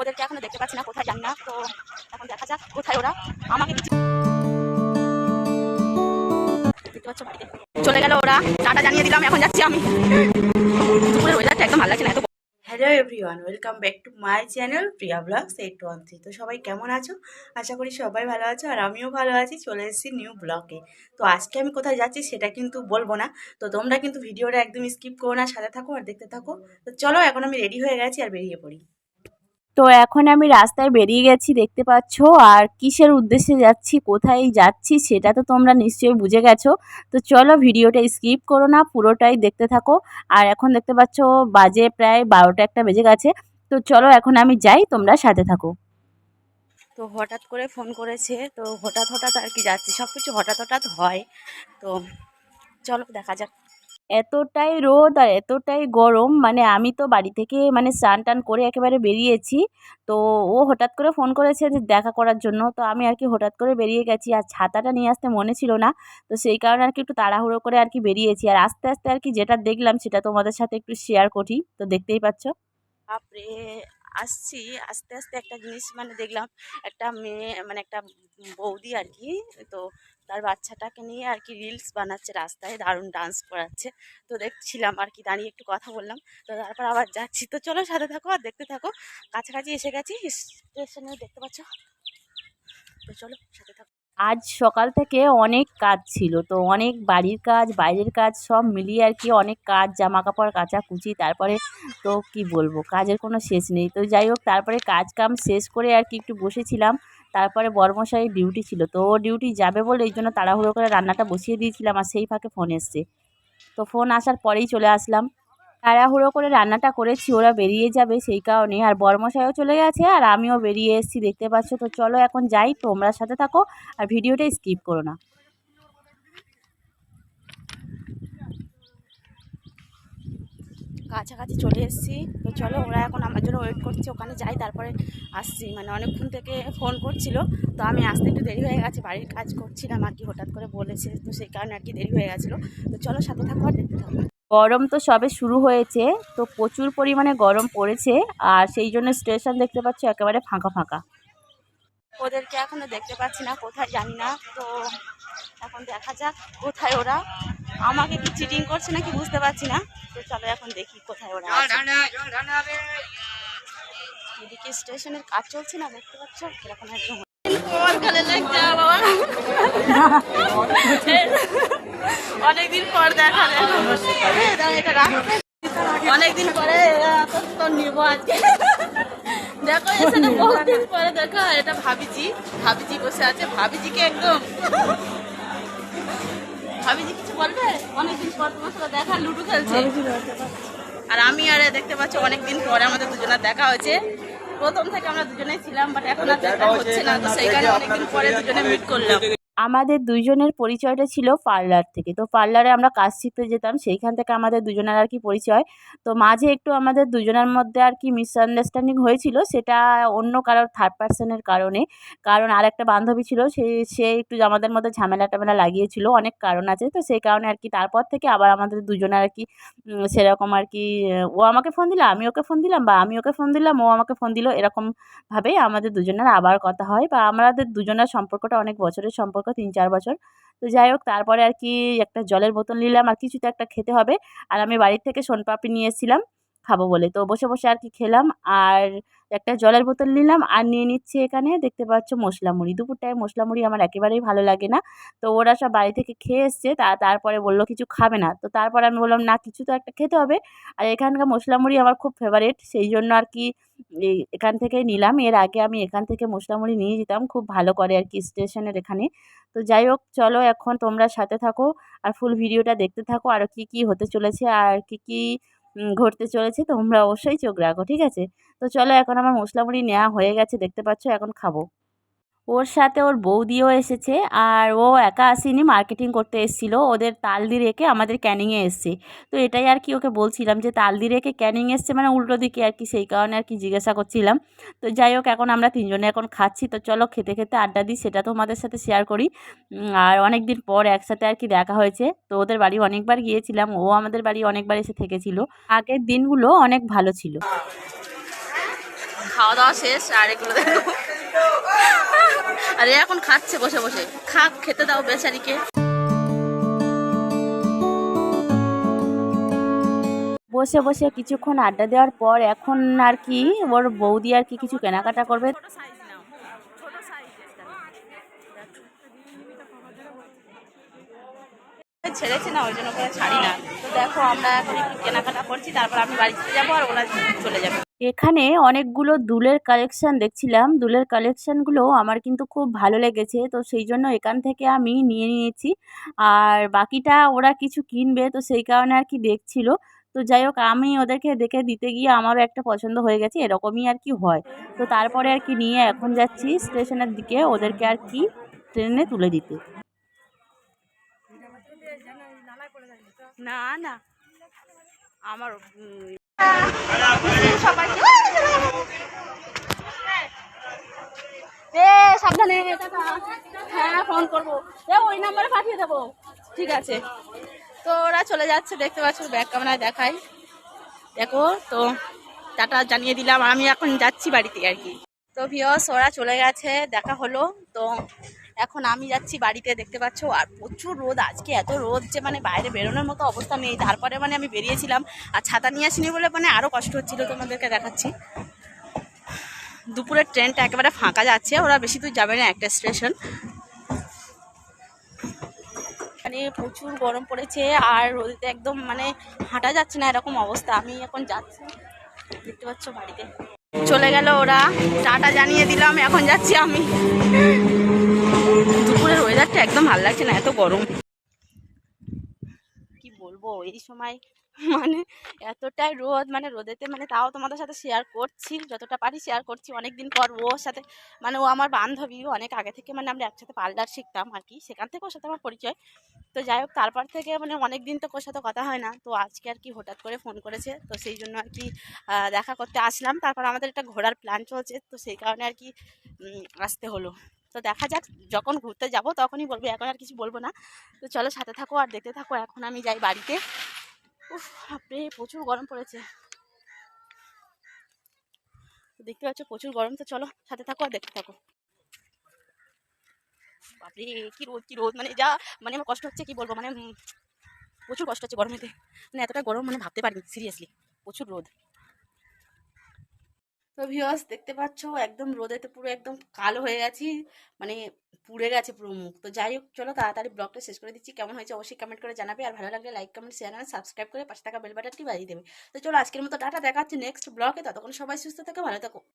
ওদেরকে এখনও দেখতে পাচ্ছি না, কোথায় জানি না, তো এখন দেখা যাক, কোথায় ওরা আমাকে। চলে গেল ওরা, টাটা জানিয়ে দিলাম, এখন যাচ্ছি আমি দুপুরের একদম ভালো লাগছে না, এত hello everyone welcome back to my channel Priya vlogs eight one three তো সবাই কেমন আছো? আশা করি সবাই ভালো আছো আর আমিও ভালো আছি। চলে এসেছি নিউ ব্লগে তো আজকে আমি কোথায় যাচ্ছি সেটা কিন্তু বলব না। তো তোমরা কিন্তু ভিডিওটা একদম স্কিপ করো না, সাথে থাকো আর দেখতে থাকো। তো চলো, এখন আমি রেডি হয়ে গেছি আর বেরিয়ে পড়ি। তো এখন আমি রাস্তায় বেরিয়ে গেছি, দেখতে পাচ্ছ? আর কিসের উদ্দেশ্যে যাচ্ছি, কোথায় যাচ্ছি, সেটা তো তোমরা নিশ্চয়ই বুঝে গেছো। তো চলো ভিডিওটা স্কিপ করো না, পুরোটাই দেখতে থাকো। আর এখন দেখতে পাচ্ছ, বাজে প্রায় বারোটা একটা বেজে গেছে। তো চলো এখন আমি যাই, তোমরা সাথে থাকো। তো হঠাৎ করে ফোন করেছে, তো হঠাৎ হঠাৎ আর কি যাচ্ছি সব কিছু হঠাৎ হঠাৎ হয়। তো চলো দেখা যাক। এতটাই রোদ আর এতটাই গরম মানে আমি তো বাড়ি থেকে মানে স্নান টান করে একেবারে বেরিয়েছি। তো ও হঠাৎ করে ফোন করেছে যে দেখা করার জন্য, তো আমি আর কি হঠাৎ করে বেরিয়ে গেছি। আর ছাতাটা নিয়ে আসতে মনে ছিল না, তো সেই কারণে আর কি একটু তাড়াহুড়ো করে আর কি বেরিয়েছি। আর আস্তে আস্তে আর কি যেটা দেখলাম, সেটা তোমাদের সাথে একটু শেয়ার করি, তো দেখতেই পাচ্ছ। বাপরে, আসছি, আস্তে আস্তে একটা জিনিস মানে দেখলাম একটা মেয়ে মানে একটা বৌদি আর কি, তো তার বাচ্চাটাকে নিয়ে আর কি রিলস বানাচ্ছে, রাস্তায় দারুণ ডান্স করাচ্ছে। তো দেখছিলাম আর কি, দাঁড়িয়ে একটু কথা বললাম, তো তারপর আবার যাচ্ছি। তো চলো সাথে থাকো আর দেখতে থাকো। কাছাকাছি এসে গেছি স্টেশনে দেখতে পাচ্ছ। তো চলো সাথে থাকো। আজ সকাল থেকে অনেক কাজ ছিল। তো অনেক বাড়ির কাজ, বাইরের কাজ সব মিলিয়ে আর কি অনেক কাজ জামা কাপড় কাচাকুচি, তারপরে তো কি বলব, কাজের কোনো শেষ নেই। তো যাই হোক, তারপরে কাজ কাম শেষ করে আর কি একটু বসেছিলাম। তারপরে বর্মশাই ডিউটি ছিল। তো ও ডিউটি যাবে বলে এই জন্য তাড়াহুড়ো করে রান্নাটা বসিয়ে দিয়েছিলাম আর সেই ফাঁকে ফোন এসছে। তো ফোন আসার পরেই চলে আসলাম। তাড়াহুড়ো করে রান্নাটা করেছি, ওরা বেরিয়ে যাবে সেই কারণে। আর বর্মশাইও চলে গেছে আর আমিও বেরিয়ে এসেছি, দেখতে পাচ্ছ তো। চলো এখন যাই, তোমরা সাথে থাকো আর ভিডিওটা স্কিপ করো না। কাছাকাছি চলে এসেছি। তো চলো, ওরা এখন আমার জন্য ওয়েট করছে, ওখানে যাই, তারপরে আসছি। মানে অনেকক্ষণ থেকে ফোন করছিল, তো আমি আসতে একটু দেরি হয়ে গেছে, বাড়ির কাজ করছিলাম আর কি, হঠাৎ করে বলেছে, তো সেই কারণে আর কি দেরি হয়ে গেছিল। তো চলো, সাথে থাকো আর দেখতে থাকো। গরম তো সবে শুরু হয়েছে তো প্রচুর পরিমাণে গরম পড়েছে আর সেই জন্য স্টেশন দেখতে পাচ্ছ একেবারে ফাঁকা ফাঁকা। ওদেরকে এখনও দেখতে পাচ্ছি না কোথায় জানি না তো এখন দেখা যাক কোথায় ওরা। আমাকে কি চিটিং করছে নাকি বুঝতে পারছি না তো চলো এখন দেখি কোথায় ওরা এদিকে স্টেশনের কাজ চলছে না দেখতে পাচ্ছ? কীরকম একদম। অনেকদিন পর দেখা অনেকদিন পরে এরা নিবো আজকে। দেখো এখানে বহুদিন পরে দেখো এটা ভাবিজি। ভাবিজি বসে আছে। ভাবিজিকে একদম ভাবিজি কিছু বলবে? অনেকদিন পর তোমার সাথে দেখা লুডু খেলছে। আর আমি আরে দেখতে পাচ্ছি অনেকদিন পরে আমাদের দুজনের দেখা হয়েছে। প্রথম থেকে আমরা দুজনেই ছিলাম বাট এখন আর দেখা হচ্ছে না। তো সেই কারণে অনেকদিন পরে দুজনে মিট করলাম। আমাদের দুইজনের পরিচয়টা ছিল পার্লার থেকে। তো পার্লারে আমরা কাজ শিখতে যেতাম, সেইখান থেকে আমাদের দুজনের আর কি পরিচয়। তো মাঝে একটু আমাদের দুজনের মধ্যে আর কি মিসআন্ডারস্ট্যান্ডিং হয়েছিল, সেটা অন্য কারোর থার্ড পার্সনের কারণে। কারণ আর একটা বান্ধবী ছিল, সে সে একটু আমাদের মধ্যে ঝামেলা টামেলা লাগিয়েছিল, অনেক কারণ আছে। তো সেই কারণে আর কি তারপর থেকে আবার আমাদের দুজনের আর কি সেরকম আর কি, ও আমাকে ফোন দিল, আমি ওকে ফোন দিলাম বা আমি ওকে ফোন দিলাম, ও আমাকে ফোন দিল এরকমভাবেই আমাদের দুজনের আবার কথা হয়। বা আমাদের দুজনের সম্পর্কটা অনেক বছরের সম্পর্ক তিন চার বছর। তো যাই হোক, তারপরে আর কি একটা জলের বোতল নিলাম আর কিছু তো একটা খেতে হবে। আর আমি বাড়ির থেকে সোনপাপড়ি নিয়ে এসেছিলাম খাব বলে। তো বসে বসে আর কি খেলাম আর একটা জলের বোতল নিলাম আর নিয়ে নিচ্ছে এখানে দেখতে পাচ্ছ মশলা মুড়ি। দুপুরটায় মশলা মুড়ি আমার একেবারেই ভালো লাগে না। তো ওরা সব বাড়ি থেকে খেয়ে এসছে, তা তারপরে বলল কিছু খাবে না। তো তারপরে আমি বললাম, না, কিছু তো একটা খেতে হবে। আর এখানকার মশলা মুড়ি আমার খুব ফেভারিট সেই জন্য আর কি এখান থেকেই নিলাম। এর আগে আমি এখান থেকে মশলা মুড়ি নিয়ে যেতাম, খুব ভালো করে আর কি স্টেশনের এখানে। তো যাই হোক, চলো এখন তোমরা সাথে থাকো আর ফুল ভিডিওটা দেখতে থাকো, আর কি কি হতে চলেছে আর কি কি ঘটতে চলেছে, তোমরা অবশ্যই চোখ রাখো, ঠিক আছে? তো চলো এখন আমার মশলামুড়ি নেওয়া হয়ে গেছে, দেখতে পাচ্ছ, এখন খাব। ওর সাথে ওর বৌদিও এসেছে আর ও একা আসেনি মার্কেটিং করতে এসেছিল। ওদের তালদি রেখে আমাদের ক্যানিংয়ে এসছে। তো এটাই আর কি ওকে বলছিলাম যে তালদি রেখে ক্যানিং এসছে মানে উল্টো দিকে আর কি, সেই কারণে আর কি জিজ্ঞাসা করছিলাম। তো যাই হোক, এখন আমরা তিনজনে এখন খাচ্ছি। তো চলো খেতে খেতে আড্ডা দিই, সেটা তোমাদের সাথে শেয়ার করি। আর অনেক দিন পর একসাথে আর কি দেখা হয়েছে। তো ওদের বাড়ি অনেকবার গিয়েছিলাম, ও আমাদের বাড়ি অনেকবার এসে থেকেছিল। আগের দিনগুলো অনেক ভালো ছিল। খাওয়া দাওয়া শেষ, আর এগুলো দেখো। আর এখন খাচ্ছে বসে বসে। খাক খেতে দাও বেচারিকে। বসে বসে কিছুক্ষণ আড্ডা দেওয়ার পর এখন আর কি ওর বৌদি আর কি কিছু কেনাকাটা করবে? ছেড়েছে না ওই জন্য করে ছাড়ি না। তো দেখো আমরা এখন একটু কেনাকাটা করছি তারপর আমি বাড়িতে যাব আর ওরা চলে যাবে। এখানে অনেকগুলো দুলের কালেকশন দেখছিলাম। দুলের কালেকশনগুলো আমার কিন্তু খুব ভালো লেগেছে। তো সেই জন্য এখান থেকে আমি নিয়ে নিয়েছি। আর বাকিটা ওরা কিছু কিনবে, তো সেই কারণে আর কি দেখছিল। তো যাই হোক, আমি ওদেরকে দেখে দিতে গিয়ে আমারও একটা পছন্দ হয়ে গেছে, এরকমই আর কি হয়। তো তারপরে আর কি নিয়ে এখন যাচ্ছি স্টেশনের দিকে, ওদেরকে আর কি ট্রেনে তুলে দিতে। না না। আমার হ্যাঁ ফোন করব। ওই পাঠিয়ে দেবো। ঠিক আছে। তো ওরা চলে যাচ্ছে, দেখতে দেখো, তো জানিয়ে দিলাম। আমি এখন যাচ্ছি বাড়িতে আর কি। তো ভিওস ওরা চলে গেছে, দেখা হলো। তো এখন আমি যাচ্ছি বাড়িতে, দেখতে পাচ্ছ? আর প্রচুর রোদ, আজকে এত রোদ যে মানে বাইরে বেরোনোর মতো অবস্থা নেই। তারপরে মানে আমি বেরিয়েছিলাম, আর ছাতা নিয়ে আসিনি বলে মানে আরও কষ্ট হচ্ছিল তোমাদেরকে দেখাচ্ছি। দুপুরের ট্রেনটা একেবারে ফাঁকা যাচ্ছে, ওরা বেশি দূর যাবে না একটা স্টেশন। মানে প্রচুর গরম পড়েছে, আর রোদেতে একদম মানে হাঁটা যাচ্ছে না এরকম অবস্থা। আমি এখন যাচ্ছি, দেখতে পাচ্ছ বাড়িতে। চলে গেল ওরা, টাটা জানিয়ে দিলাম, এখন যাচ্ছি আমি। দুপুরের ওয়েদারটা একদম ভালো লাগছে না, এত গরম। কি বলব, এই সময় মানে এতটাই রোদ মানে রোদেতে মানে তাও তোমাদের সাথে শেয়ার করছি, যতটা পারি শেয়ার করছি। অনেক দিন পর ওর সাথে মানে ও আমার বান্ধবী অনেক আগে থেকে মানে আমরা একসাথে পার্লার শিখতাম আর কি, সেখান থেকে ওর সাথে আমার পরিচয়। তো যাই হোক, তারপর থেকে মানে অনেক দিন তো ওর সাথে কথা হয় না, তো আজকে আর কি হঠাৎ করে ফোন করেছে। তো সেই জন্য আর কি দেখা করতে আসলাম। তারপর আমাদের একটা ঘোরার প্ল্যান চলছে, তো সেই কারণে আর কি আসতে হলো। তো দেখা যাক যখন ঘুরতে যাব তখনই বলব, এখন আর কিছু বলব না। তো চলো সাথে থাকো আর দেখতে থাকো, এখন আমি যাই বাড়িতে। উফ, বাপরে, প্রচুর গরম পড়েছে। দেখতে পাচ্ছ প্রচুর গরম, তো চলো সাথে থাকো আর দেখতে থাকো। বাপরে, কি রোদ কি রোদ মানে যা মানে আমার কষ্ট হচ্ছে, কি বলব মানে প্রচুর কষ্ট হচ্ছে গরমেতে। মানে এতটা গরম মানে ভাবতে পারিনি সিরিয়াসলি প্রচুর রোদ। তো ভিওস দেখতে পাচ্ছ, একদম রোদেতে পুরো একদম কালো হয়ে গেছি মানে পুড়ে গেছে পুরো মুখ। তো যাই হোক, চলো তাড়াতাড়ি ব্লগটা শেষ করে দিচ্ছি। কেমন হয়েছে অবশ্যই কমেন্ট করে জানাবে। আর ভালো লাগলে লাইক কমেন্ট শেয়ার আর সাবস্ক্রাইব করে পাঁচ টাকা বেল বাটনটি বাজিয়ে দেবে। তো চলো আজকের মতো টাটা, দেখা হচ্ছে নেক্সট ব্লগে ততক্ষণ সবাই সুস্থ থাকে, ভালো থাকো।